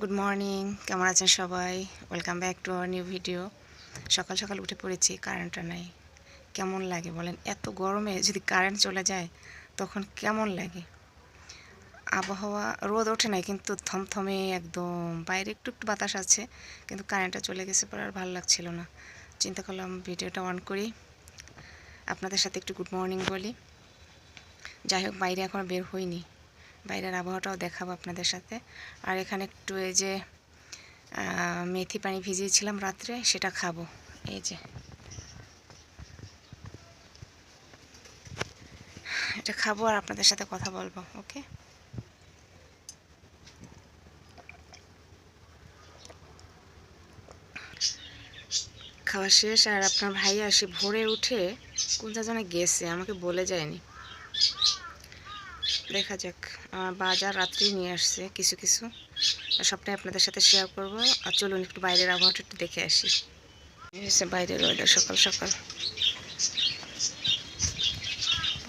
Good morning কেমন আছেন সবাই? Welcome back to our new video সকাল সকাল উঠে পড়েছি কারেন্টটা নাই। কেমন লাগে বলেন? এত গরমে যদি কারেন্ট চলে যায়, তখন কেমন লাগে? আবহাওয়া রোদ ওঠে নাই, কিন্তু থমথমে একদম। বাইরে একটু একটু বাতাস আছে, কিন্তু কারেন্টটা চলে গেছে পরে আর ভালো লাগছিল না। চিন্তা করলাম ভিডিওটা অন করি। আপনাদের সাথে একটু গুড মর্নিং বলি। যাই হোক, বাইরে এখনও বের হইনি। বাইরের আবহাওয়াটাও দেখাবো আপনাদের সাথে। আর এখানে একটু এই যে মেথি পানি ভিজিয়েছিলাম রাত্রে, সেটা খাব। এই যে। এটা খাব আর আপনাদের সাথে কথা বলব, ওকে? খাওয়া শেষ আর আপনার ভাই আসে ভোরে উঠে কোন জানে গেছে, আমাকে বলে যায়নি। দেখা যাক। বাজার রাত্রেই নিয়ে আসছে কিছু কিছু। সবটাই আপনাদের সাথে শেয়ার করব। আর চলুন একটু বাইরের আবহাওয়াটা একটু দেখে আসি। হচ্ছে বাইরের ওয়েদার সকাল সকাল।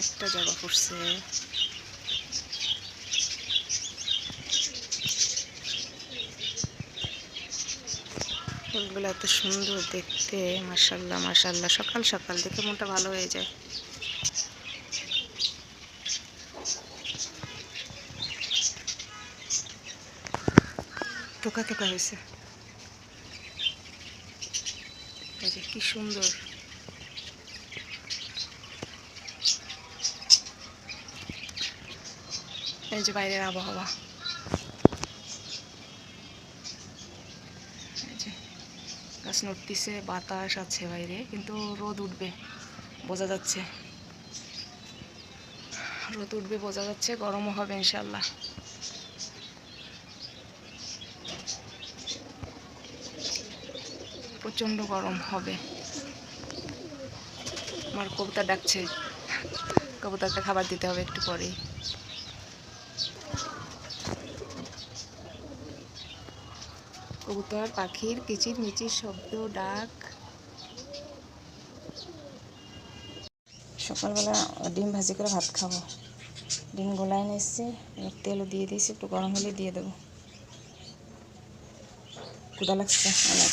একটা জায়গা পড়ছে। ফুলগুলো এত সুন্দর দেখতে মার্শাল্লাহ মার্শাল্লাহ সকাল সকাল দেখে মনটা ভালো হয়ে যায়। টোকা টোকা হয়েছে। কি সুন্দর। এই যে বাইরের আবহাওয়া। গাছ নড়তিছে, বাতাস আছে বাইরে, কিন্তু রোদ উঠবে, বোঝা যাচ্ছে। রোদ উঠবে, বোঝা যাচ্ছে, গরমও হবে ইনশাল্লাহ প্রচণ্ড গরম হবে। আমার কবুতর ডাকছে। কবুতরকে খাবার দিতে হবে একটু পরেই। কবুতর, পাখির কিচির মিচির শব্দ, ডাক। সকালবেলা ডিম ভাজি করে ভাত খাব। ডিম গোলায় নিয়েছি তেলও দিয়ে দিয়েছি, একটু গরম হলে দিয়ে দেবো। ক্ষুদা লাগছে অনেক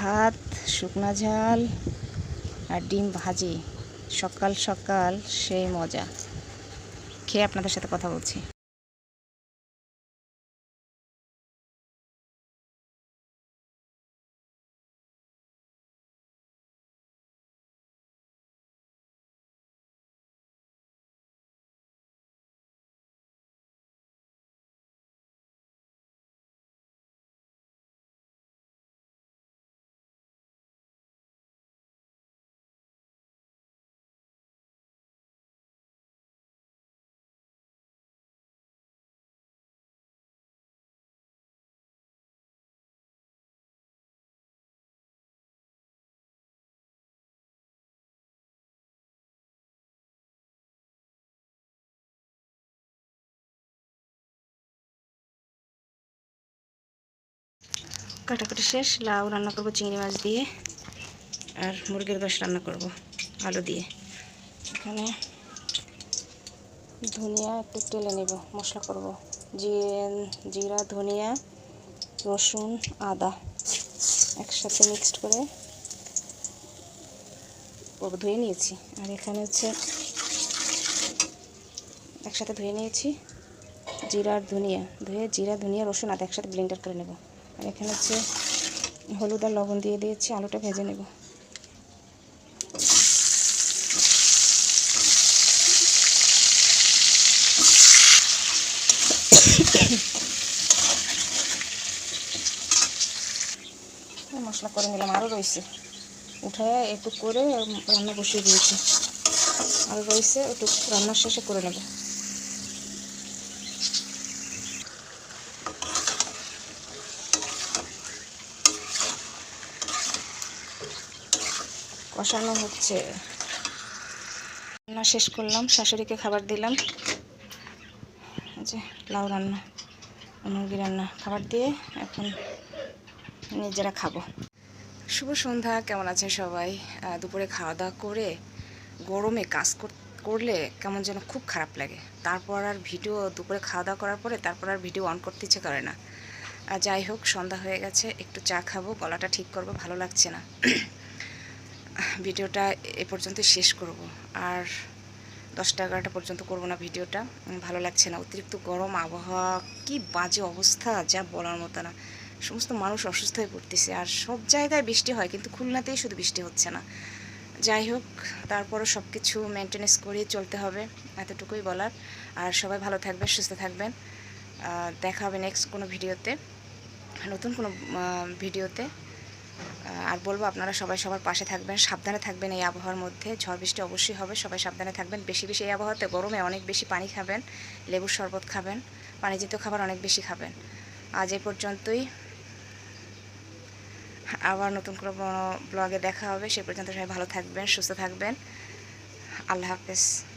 ভাত, শুকনা ঝাল আর ডিম ভাজি। সকাল সকাল সেই মজা। খেয়ে আপনাদের সাথে কথা বলছি। কাটাকুটি শেষ, লাউ রান্না করব, চিংড়ি মাছ দিয়ে, আর মুরগির গোশ রান্না করব, আলু দিয়ে। এখানে ধনিয়া একটু তেলে নেব, মশলা করব। জিরা, ধনিয়া, রসুন, আদা একসাথে মিক্সড করে ধুয়ে নিয়েছি। আর এখানে হচ্ছে একসাথে ধুয়ে নিয়েছি জিরা আর ধনিয়া, ধুয়ে জিরা, ধনিয়া, রসুন, আদা একসাথে ব্লেন্ডার করে নেব। আর এখানে হচ্ছে হলুদ আর লবণ দিয়ে দিয়েছি, আলুটা ভেজে নেব। মশলা করে নিলাম, আরও রয়েছে। উঠে একটু করে রান্না বসিয়ে দিয়েছি। আরও রয়েছে, একটু রান্নার শেষে করে নেব। কষানো হচ্ছে। রান্না শেষ করলাম, শাশুড়িকে খাবার দিলাম। যে লাউ রান্না, মুরগি রান্না, খাবার দিয়ে এখন নিজেরা খাব। শুভ সন্ধ্যা, কেমন আছে সবাই? দুপুরে খাওয়া দাওয়া করে গরমে কাজ কর- করলে কেমন যেন খুব খারাপ লাগে। তারপর আর ভিডিও দুপুরে খাওয়া দাওয়া করার পরে তারপর আর ভিডিও অন করতে ইচ্ছে করে না। যাই হোক, সন্ধ্যা হয়ে গেছে, একটু চা খাব, গলাটা ঠিক করব, ভালো লাগছে না। ভিডিওটা এ পর্যন্ত শেষ করব। আর দশটা এগারোটা পর্যন্ত করব না ভিডিওটা। ভালো লাগছে না। অতিরিক্ত গরম, আবহাওয়া, কি বাজে অবস্থা, যা বলার মতো না। সমস্ত মানুষ অসুস্থ হয়ে পড়তেছে। আর সব জায়গায় বৃষ্টি হয়, কিন্তু খুলনাতেই শুধু বৃষ্টি হচ্ছে না। যাই হোক, তারপরও সব কিছু মেনটেনেন্স করে চলতে হবে, এতটুকুই বলার। আর সবাই ভালো থাকবেন, সুস্থ থাকবেন। দেখা হবে নেক্সট কোনো ভিডিওতে, নতুন কোনো ভিডিওতে। আর বলব আপনারা সবাই সবার পাশে থাকবেন, সাবধানে থাকবেন এই আবহাওয়ার মধ্যে। ঝড় বৃষ্টি অবশ্যই হবে, সবাই সাবধানে থাকবেন। বেশি বেশি এই আবহাওয়াতে গরমে অনেক বেশি পানি খাবেন, লেবুর শরবত খাবেন পানিজাতীয় খাবার অনেক বেশি খাবেন। আজ এ পর্যন্তই। আবার নতুন কোনো ব্লগে দেখা হবে, সে পর্যন্ত সবাই ভালো থাকবেন, সুস্থ থাকবেন। আল্লাহ হাফেজ।